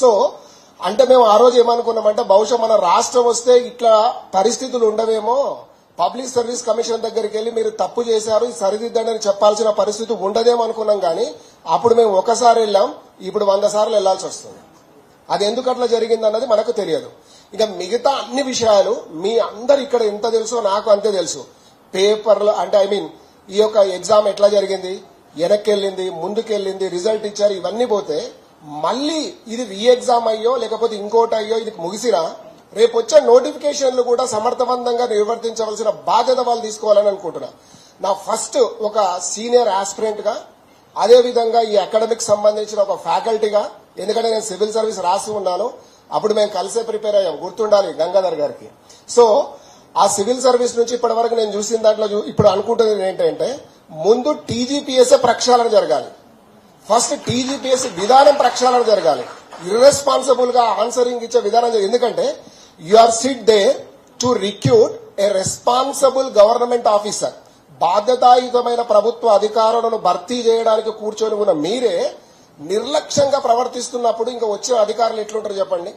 So అంటే మేము ఆ రోజు ఏమనుకున్నామంటే బహుశా మన రాష్ట్రం వస్తే ఇట్లా పరిస్థితులు ఉండవేమో. పబ్లిక్ సర్వీస్ కమిషన్ దగ్గరికి వెళ్ళి మీరు తప్పు చేశారు సరిదిద్దండి అని చెప్పాల్సిన పరిస్థితి ఉండదేమో అనుకున్నాం కానీ అప్పుడు మేము ఒకసారి వెళ్ళాం ఇప్పుడు వంద సార్లు వెళ్ళాల్సి వస్తుంది. అది ఎందుకు అట్లా జరిగింది అన్నది మనకు తెలియదు. ఇక మిగతా అన్ని విషయాలు మీ అందరు ఇక్కడ ఎంత తెలుసో నాకు అంతే తెలుసు. పేపర్లు అంటే ఐ మీన్ ఈ యొక్క ఎగ్జామ్ ఎట్లా జరిగింది వెనక్కి వెళ్ళింది ముందుకెళ్ళింది రిజల్ట్ ఇచ్చారు ఇవన్నీ పోతే మళ్ళీ ఇది రీఎగ్జామ్ అయ్యో లేకపోతే ఇంకోటి అయ్యో ఇది ముగిసినా రేపు వచ్చే నోటిఫికేషన్లు కూడా సమర్థవంతంగా నిర్వర్తించవలసిన బాధ్యత వాళ్ళు తీసుకోవాలని అనుకుంటున్నా. నా ఫస్ట్ ఒక సీనియర్ ఆస్పిరెంట్గా అదే విధంగా ఈ అకాడమిక్ సంబంధించిన ఒక ఫ్యాకల్టీగా ఎందుకంటే నేను సివిల్ సర్వీస్ రాసి ఉన్నాను అప్పుడు మేము కలిసే ప్రిపేర్ అయ్యాం గుర్తుండాలి గంగాధర్ గారికి. సో ఆ సివిల్ సర్వీస్ నుంచి ఇప్పటి వరకు నేను చూసిన దాంట్లో చూ- ఇప్పుడు అనుకుంటున్నది ఏంటంటే ముందు టీజీపీఎస్ఏ ప్రక్షాళన జరగాలి. ఫస్ట్ టీజీపీఎస్ విధానం ప్రక్షాళన జరగాలి. ఇర్రెస్పాన్సిబుల్గా ఆన్సరింగ్ ఇచ్చే విధానం ఎందుకంటే you are sit day to recruit a responsible government officer బాధ్యతాయుతమైన ప్రభుత్వ అధికారులను భర్తీ చేయడానికి కూర్చొని ఉన్న మీరే నిర్లక్ష్యంగా ప్రవర్తిస్తున్నప్పుడు ఇంకా వచ్చే అధికారులు ఎట్లుంటారు చెప్పండి?